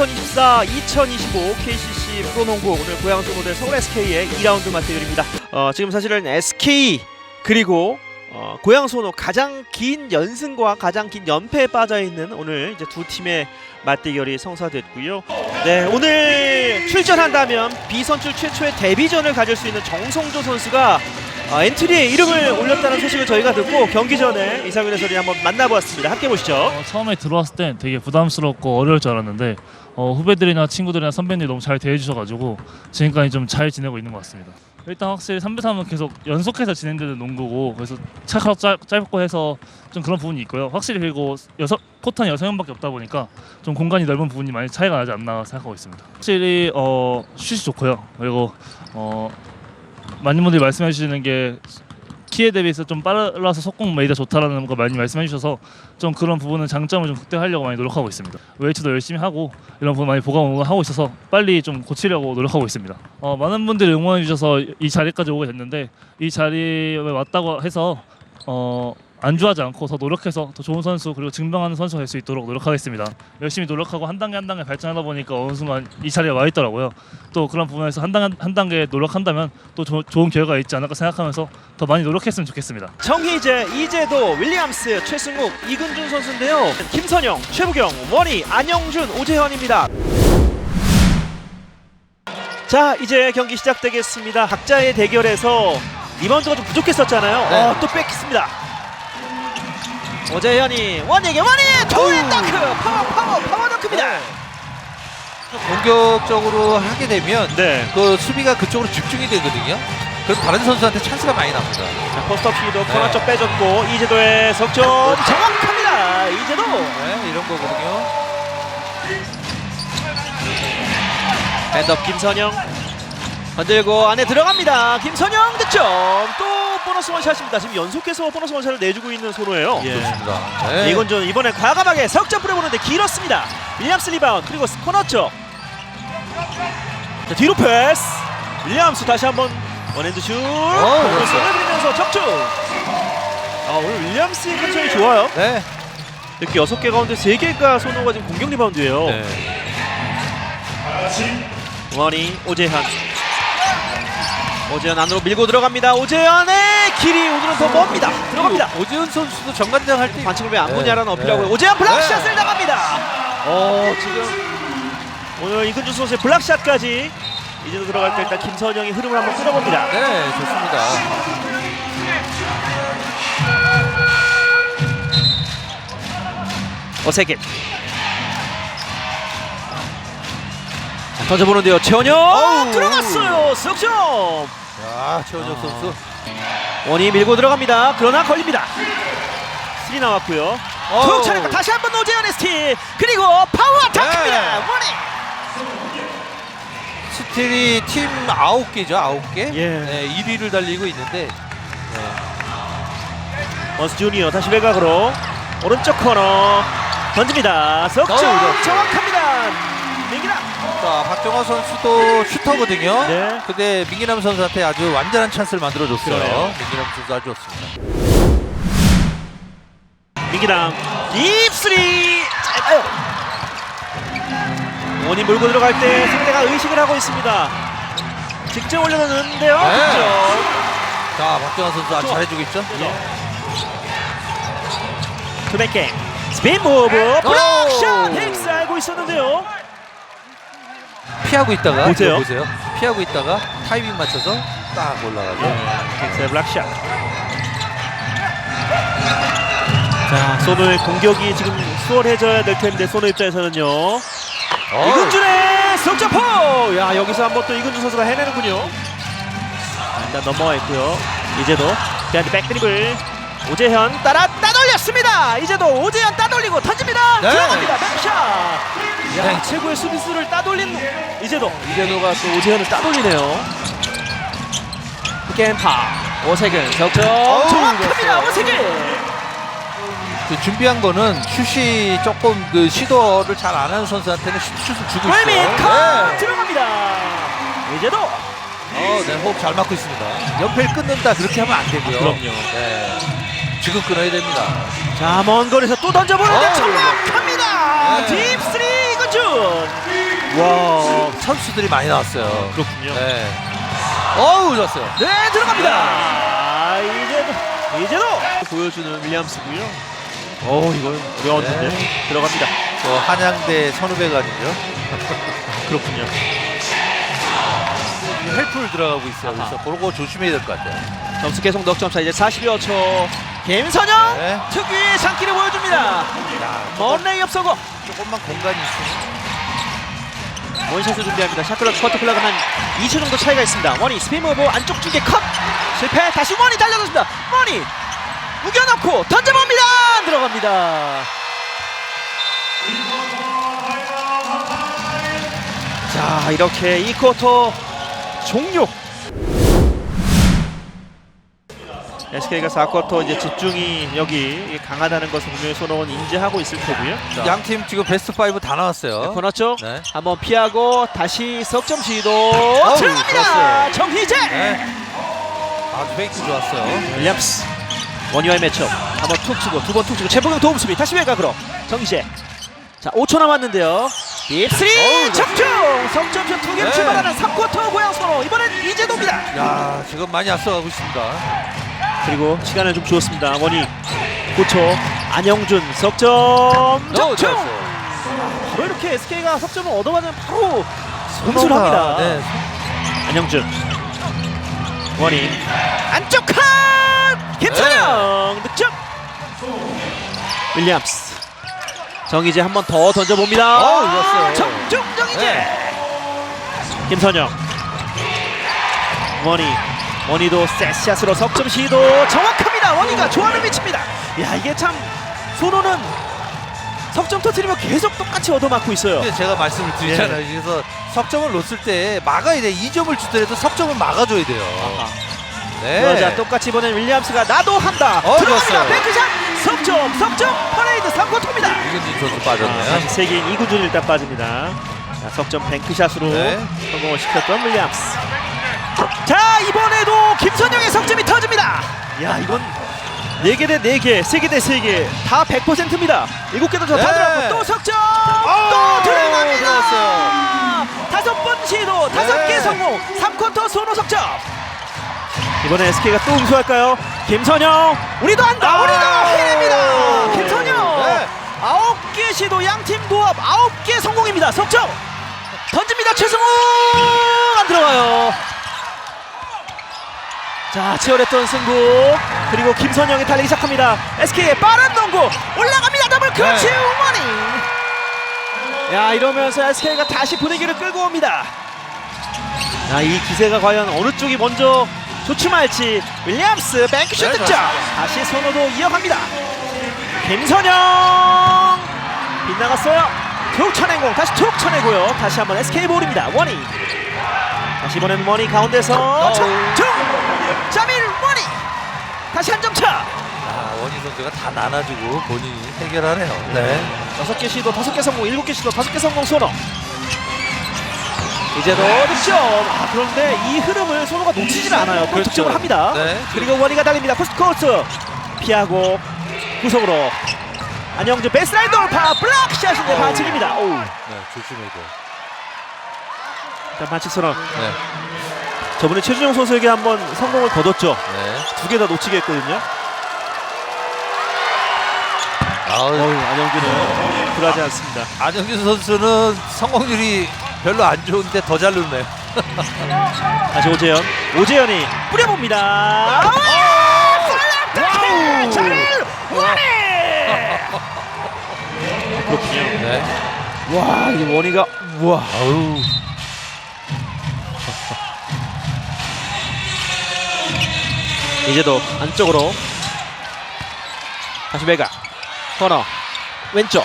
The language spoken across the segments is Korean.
2024-2025 KCC 프로농구 오늘 고양 소노 대 서울 SK의 2라운드 맞대결입니다. 어, 지금 사실은 SK 그리고 어, 고양 소노 가장 긴 연승과 가장 긴 연패에 빠져 있는 오늘 이제 두 팀의 맞대결이 성사됐고요. 네, 오늘 출전한다면 비선출 최초의 데뷔전을 가질 수 있는 정성조 선수가 어, 엔트리에 이름을 올렸다는 소식을 저희가 듣고 경기 전에 이상윤 해설이 한번 만나보았습니다. 함께 보시죠. 어, 처음에 들어왔을 땐 되게 부담스럽고 어려울 줄 알았는데 어, 후배들이나 친구들이나 선배님들이 너무 잘 대해주셔가지고 지금까지 좀 잘 지내고 있는 것 같습니다. 일단 확실히 3대3은 계속 연속해서 진행되는 농구고 그래서 차가 짧, 짧고 해서 좀 그런 부분이 있고요. 확실히 그리고 여섯 코트는 여섯 명밖에 없다 보니까 좀 공간이 넓은 부분이 많이 차이가 나지 않나 생각하고 있습니다. 확실히 어, 슛이 좋고요. 그리고 어, 많은 분들이 말씀해 주시는 게 키에 대비해서 좀 빨라서 속공 메이가 좋다라는 거 많이 말씀해 주셔서 좀 그런 부분은 장점을 좀 극대화하려고 많이 노력하고 있습니다. 웨이트도 열심히 하고 이런 부분 많이 보강 하고 있어서 빨리 좀 고치려고 노력하고 있습니다. 어, 많은 분들이 응원해 주셔서 이 자리까지 오게 됐는데 이 자리에 왔다고 해서 어, 안주하지 않고 더 노력해서 더 좋은 선수 그리고 증명하는 선수가 될 수 있도록 노력하겠습니다. 열심히 노력하고 한 단계 한 단계 발전하다 보니까 어느 순간 이 자리에 와 있더라고요. 또 그런 부분에서 한 단계 한 단계 노력한다면 또 조- 좋은 결과가 있지 않을까 생각하면서 더 많이 노력했으면 좋겠습니다. 정희재, 이재도, 윌리엄스, 최승욱, 이근준 선수인데요. 김선영, 최부경, 원희, 안영준, 오재현입니다. 자, 이제 경기 시작되겠습니다. 각자의 대결에서 리바운드가 좀 부족했었잖아요. 네. 어, 또 뺏겼습니다. 오재현이 원희에게 원희 투인 덩크 파워 파워 파워 덩크입니다. 공격적으로 하게 되면 네. 그 수비가 그쪽으로 집중이 되거든요. 그래서 다른 선수한테 찬스가 많이 납니다. 자, 포스트업 시도 코너 네. 쪽 빼줬고 이재도의 석점 정확합니다. 이재도. 네, 이런 거거든요. 핸드업 김선영 건들고 안에 들어갑니다. 김선영 득점 또 보너스 원샷입니다. 지금 연속해서 보너스 원샷을 내주고 있는 손호예요. 좋습니다. 네. 이건준 이번에 과감하게 석점 뿌려보는데 길었습니다. 윌리엄스 리바운드 그리고 코너 쪽. 자, 뒤로 패스. 윌리엄스 다시 한번 원핸드 슛. 그렇죠. 손을 부리면서 적중. 아, 오늘 윌리엄스의 컨디션이 좋아요. 네. 이렇게 여섯 개 가운데 세 개가 손호가 지금 공격 리바운드예요. 네. 원희 오재현 오재현 안으로 밀고 들어갑니다 오재현의 길이 오늘은 더 멉니다 들어갑니다 오지훈 선수도 정관장 할 때 반칙을 왜 안 보냐라는 네. 어필하고 네. 오재현 블락샷을 네. 당합니다 어 지금 오늘 이근주 선수의 블락샷까지 이제도 들어갈 때 일단 김선영이 흐름을 한번 끌어봅니다 네, 좋습니다. 어색해 자, 던져보는데요 최원영 어우. 들어갔어요 석점 자, 최원혁 선수. 원이 밀고 들어갑니다. 그러나 걸립니다. 스리 나왔고요. 툭 차례가 다시 한번 오재현의 스틸 그리고 파워 덩크입니다. 네. 원이 스틸이 팀 9개죠, 9개. 예. 네, 1위를 달리고 있는데 원스 주니어 다시 외곽으로 오른쪽 코너 던집니다. 석점 어우. 정확합니다. 민기라 자, 박정화 선수도 슈터거든요. 네. 근데 민기남 선수한테 아주 완전한 찬스를 만들어 줬어요. 그러네요. 민기남 선수 아주 좋습니다. 민기랑 딥스리 짧아요. 원이 몰고 들어갈 때 상대가 의식을 하고 있습니다. 직접 올려놓는데요. 네. 득점. 자, 박정화 선수 아주. 잘해주고 있죠. 투백 게임 스핀 무브 오! 블락샷 힉스 알고 있었는데요 피하고 있다가 보세요. 보세요. 피하고 있다가 타이밍 맞춰서 딱 올라가죠. 힉스의 블락샷. 자 소노의 공격이 지금 수월해져야 될 텐데 소노 입장에서는요. 어, 이근준의 석점포! 야 여기서 한 번 또 이근준 선수가 해내는군요. 자, 일단 넘어와 있고요. 이제도 비한디 백드립을 오재현 따라 따돌렸습니다 이제도 오재현 따돌리고 던집니다 네. 들어갑니다 백샷 야 네. 최고의 수비수를 따돌린 이제도 이제도가 또 오재현을 따돌리네요 겐파 오세근 석점 어우, 정확합니다. 오세근 그 준비한 거는 슛이 조금 그 시도를 잘 안 하는 선수한테는 슛, 슛을 주고 있어요. 웰민 컷 네. 들어갑니다 이제도 어, 네, 호흡 잘 맞고 있습니다. 연패를 끊는다 그렇게 하면 안 되고요. 그럼요. 네. 지금 끊어야 됩니다. 자, 먼 거리에서 또 던져보는데 정확합니다. 네. 딥 쓰리 이거준. 와 선수들이 많이 나왔어요. 그렇군요. 네. 어우 좋았어요. 네 들어갑니다. 아, 이제도 이제도 보여주는 윌리엄스고요. 어 이건 어려웠는데 네. 들어갑니다. 저 한양대 선후배가 아니죠. 그렇군요. 헬프를 들어가고 있어요. 그래서 그런 거 조심해야 될 것 같아요. 점수 계속 넉점 차 이제 40여 초. 김선영 네. 특유의 장기를 보여줍니다. 야, 먼 레이업 성공. 조금만 공간이 있으면 원샷을 준비합니다. 샤클락 스쿼트 클락은 한 2초 정도 차이가 있습니다. 원이 스피드 무브 안쪽 중계 컷 실패. 다시 원이 달려줬습니다. 원이 우겨넣고 던져봅니다. 안 들어갑니다. 자 이렇게 이 쿼터 종료. SK가 4쿼터 이제 집중이 여기 강하다는 것을 분명히 손흥은 인지하고 있을 테고요. 자, 양팀 지금 베스트 5다 나왔어요. 코너 쪽 네. 한번 피하고 다시 석점 시도 어우, 들어갑니다. 좋았어요. 정희재 네. 아주 페이크 좋았어요. 윌리엄스 원유와의 매첩 한번 툭 치고 두 번 툭 치고 최봉영 도움 수비 다시 외곽으로 정희재 자 5초 남았는데요 딥스리 어우, 적중 석점슛 두 개를 네. 출발하는 3쿼터 고양 선호 이번엔 이재도입니다 야 지금 많이 앞서가고 있습니다. 그리고 시간을 좀 주었습니다. 원희 9초 안영준 석점! 적중 좋았어요. 바로 이렇게 SK가 석점을 얻어가면 바로 공수합니다. 네. 안영준. 원희. 안쪽 칸 김선영! 득점! 윌리엄스. 정희재 한 번더 던져봅니다. 어우, 좋았어요. 정중 정희재! 네. 김선영. 원희 원희도 세샷으로 석점 시도 정확합니다 원희가 좋아하는 위치입니다 야 이게 참 손호는 석점 터트리면 계속 똑같이 얻어맞고 있어요 근데 제가 말씀을 드리잖아요. 그래서 석점을 놓을 때 막아야 돼. 2점을 주더라도 석점을 막아줘야 돼요. 네. 그러자 똑같이 보낸 윌리엄스가 나도 한다 어, 들어갑니다 좋았어요. 뱅크샷 석점 석점 퍼레이드 3쿼터입니다 이근진 선수 빠졌네요. 다시 세계인 이구준 일단 빠집니다 자, 석점 뱅크샷으로 네. 성공을 시켰던 윌리엄스 자 이번에도 김선영의 석점이 터집니다. 야 이건 4개 대 4개, 3개 대 3개. 다 100%입니다. 7개도 더 네. 들어갔고. 또 석점! 오, 또 들어갑니다. 다섯 번 시도 다섯 개 네. 성공 3쿼터 손호 석점. 이번에 SK가 또 응수할까요? 김선영 우리도 한다! 아! 우리도 해냅니다! 김선영! 네. 아홉 개 시도 양팀 도합 아홉 개 성공입니다. 석점! 던집니다 최승우! 안 들어가요 자 치열했던 승부. 그리고 김선영이 달리기 시작합니다. SK의 빠른 농구. 올라갑니다. 더블 클러치. 네. 우머니 야 이러면서 SK가 다시 분위기를 끌고 옵니다. 자, 이 기세가 과연 어느 쪽이 먼저 조춤할지. 윌리엄스 뱅크슛 네, 득점. 다시 선호도 이어갑니다. 김선영. 빗나갔어요. 툭 쳐내고 다시 툭 쳐내고요. 다시 한번 SK 볼입니다. 원희 다시 이번엔 원희 가운데서 어우. 자밀 원희 다시 한 점차 아, 원희 선수가 다 나눠주고 본인이 해결하네요. 네. 여섯 개 시도 다섯 개 성공 일곱 개 시도 다섯 개 성공 손호 이제도 득점 아 그런데 이 흐름을 손호가 놓치질 않아요 또 그렇죠. 득점을 합니다 네. 그리고 원희가 달립니다 코스트 코스트 피하고 구석으로 안영준 베이스라인 돌파 블락샷인데. 반칙입니다 오 네, 조심해야 돼요. 일단 반칙 선언 네. 저번에 최준영 선수에게 한번 성공을 거뒀죠. 네. 두 개 다 놓치게 했거든요. 아우, 어우 안영준은 굴하지 않습니다. 안영준 선수는 성공률이 별로 안 좋은데 더잘 넣네요. 다시 오재현. 오재현이 뿌려봅니다. 와! 와우! 자릴 원희 그렇군요. 네. 와 이게 원희가 우와. 아우. 이제도 안쪽으로. 다시 외곽 코너. 왼쪽.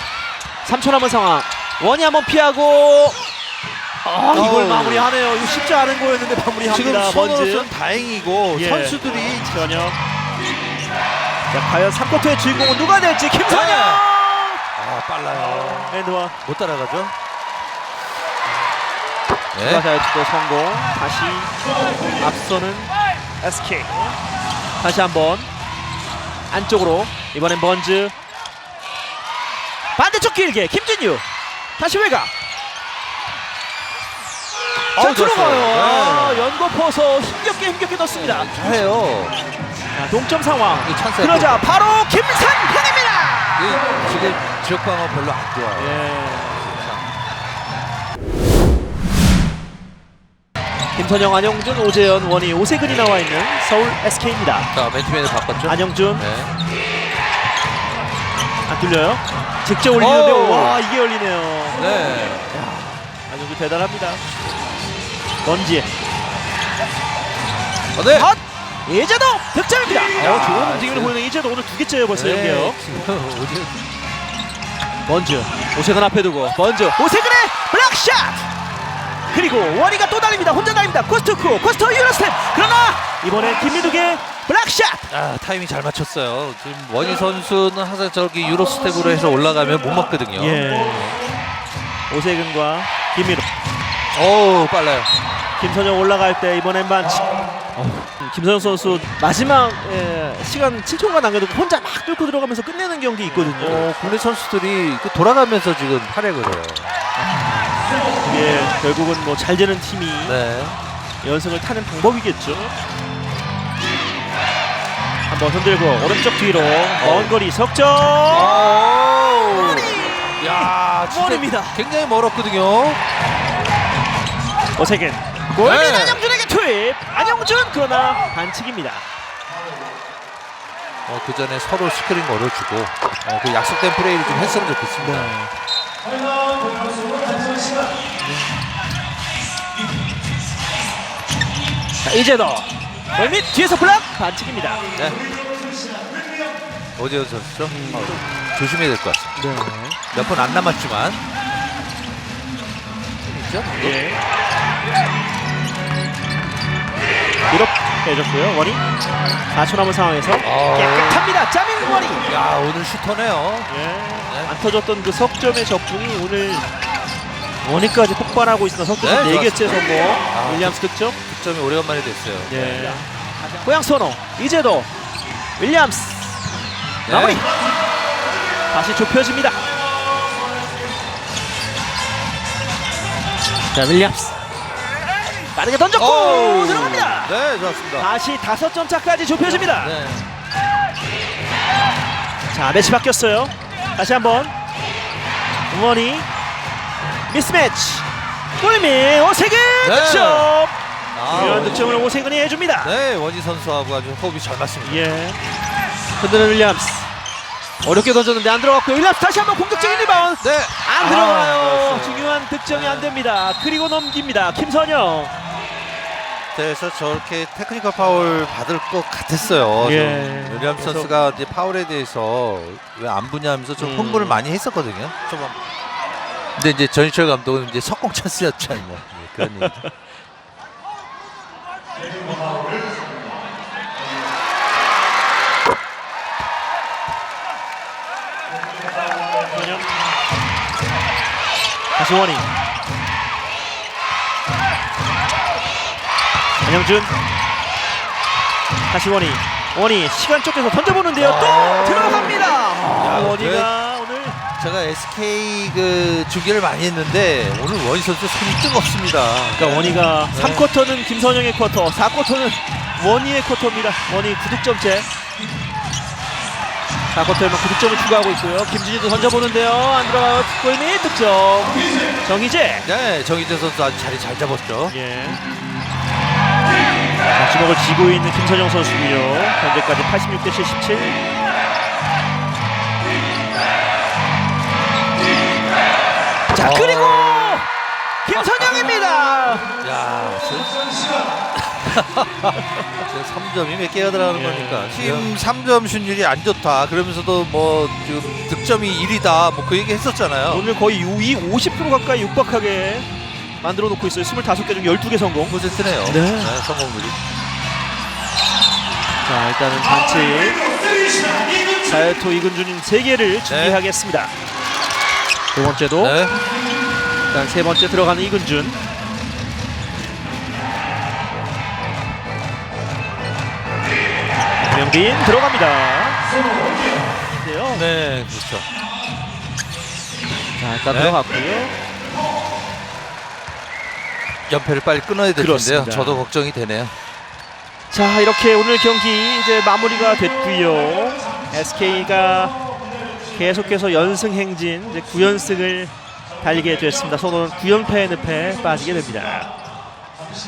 3초 남은 상황. 원이 한번 피하고. 아 이걸 어우. 마무리하네요. 이거 쉽지 않은 거였는데 마무리합니다 지금 먼즈 손호선 다행이고 예. 선수들이 전혀. 자 과연 3쿼터의 주인공은 누가 될지 김선영! 네. 아, 빨라요. 앤드원 못 따라가죠? 네. 추가자유투도 성공. 다시 앞서는 SK 다시 한번 안쪽으로 이번엔 번즈 반대쪽 길게 김진유 다시 외곽 자, 어, 들어가요. 좋았어요. 아, 네. 연고 퍼서 힘겹게 힘겹게 넣습니다. 잘해요. 자, 동점 상황. 이 찬스. 그러자 바로 김상현입니다. 이 지금 지역 방어 별로 안 좋아요. 예. 김선영, 안영준, 오재현, 원희, 오세근이 나와 있는 서울 SK입니다. 자, 맨투맨을 바꿨죠. 안영준 네. 안 뚫려요. 직접 올리는데 오. 와 이게 열리네요. 네. 안영준 대단합니다. 먼지. 어, 네. 헛! 이재도 득점입니다. 야, 어, 좋은 움직임을 지금- 보이는 이재도 오늘 두 개째예요 벌써 연계요. 네. 지금 오지. 먼즈 오세근 앞에 두고 먼즈 오세근의 블락샷 그리고 원희가 또 달립니다 혼자 달립니다 코스트쿠 코스트 유로스텝 그러나 이번에 김민욱의 블락샷 아, 타이밍 잘 맞췄어요. 지금 원희 선수는 항상 저기 유로 스텝으로 해서 올라가면 못 맞거든요. 예 오세근과 김민욱 어우, 빨라요. 김선영 올라갈 때 이번엔만 치- 어, 김선영 선수 마지막 에, 시간 7초간 남겨두고 혼자 막 뚫고 들어가면서 끝내는 경기 있거든요 어, 국내 선수들이 그 돌아가면서 지금 활약을 해요. 그게 결국은 뭐 잘 되는 팀이 네. 연승을 타는 방법이겠죠. 한번 흔들고 오른쪽 뒤로 먼 거리 석점 오! 야, 진짜 원입니다. 굉장히 멀었거든요. 오세근 골밑 네. 안영준에게 투입 안영준 그러나 반칙입니다. 어, 그 전에 서로 스크린 걸어주고 어, 그 약속된 플레이를 좀 했으면 좋겠습니다. 자 이제도 골밑 뒤에서 블락 반칙입니다. 네. 오재현 선수죠. 어, 조심해야 될 것 같습니다. 몇번 안 남았지만 있죠? 예. 이렇게 해줬고요 원이 4초 남은 상황에서 어. 깨끗합니다. 짜민 원이 야 오늘 슈터네요. 예. 안 터졌던 그 석점의 적중이 오늘 원위까지 폭발하고 있으나 석점 네, 4개째 성공 아, 윌리엄스 득점 득점이 오래간만에 됐어요. 예. 고양 선호 이제도 윌리엄스 네. 마무리 다시 좁혀집니다 자 윌리엄스 빠르게 던졌고 어우, 들어갑니다 네, 좋았습니다. 다시 다섯 점 차까지 좁혀집니다 네. 자 매치 바뀌었어요 다시 한번 우원이 미스매치 골미 오세근 네. 득점 아, 중요한 원희- 득점을 오세근이 해줍니다 네, 원희 선수하고 아주 호흡이 잘 맞습니다. 예. 흔드는 윌리엄스. 어렵게 던졌는데 안 들어갔고 윌리엄스 다시 한번 공격적인 리바운드. 네. 안 아, 들어가요. 그렇습니다. 중요한 득점이 안 됩니다. 그리고 넘깁니다. 김선영. 그래서 저렇게 테크니컬 파울 받을 것 같았어요. 예. 좀 윌리엄 그래서- 선수가 이제 파울에 대해서 왜 안 부냐면서 좀 음. 흥분을 많이 했었거든요. 초반. 근데 이제 전희철 감독은 이제 석공 찬스였지 않냐 예, 그런 얘기. 다시 원이. 안영준. 다시 원이. 원이 시간 쫓겨서 던져보는데요. 또 아. 들어갑니다. 아, 야, 원이가 오늘 제가 SK 그 중계를 많이 했는데 오늘 원희 선수 손이 뜨겁습니다. 그러니까 원희가 네. 3쿼터는 김선영의 쿼터, 4쿼터는 원희의 쿼터입니다. 원희 9득점째. 4쿼터에만 9득점을 추가하고 있고요. 김진희도 던져보는데요. 안 들어가요. 골밑 득점. 정희재. 네, 정희재 선수 아주 자리 잘 잡았죠. 예. 자, 주먹을 쥐고 있는 김선영 선수고요. 현재까지 86대 77. 자, 그리고 김선영입니다. 야, 저 3점이 몇 개가 들어가는 예. 거니까 팀 3점 슛율이 안 좋다. 그러면서도 뭐 지금 득점이 1위다. 뭐 그 얘기 했었잖아요. 오늘 거의 유이 50% 가까이 육박하게 만들어 놓고 있어요. 25개 중 12개 성공. 포센트네요. 네. 성공률이. 자, 일단은 반칙. 자유토 이근준인 3개를 준비하겠습니다. 두 번째도 네. 일단 세 번째 들어가는 이근준. 명빈 들어갑니다. 네, 그렇죠. 자, 일단 네. 들어갔고요. 연패를 빨리 끊어야 될 그렇습니다. 저도 걱정이 되네요. 자 이렇게 오늘 경기 이제 마무리가 됐고요. SK가 계속해서 연승 행진 이제 9연승을 달리게 됐습니다. 선호는 9연패 늪에 빠지게 됩니다.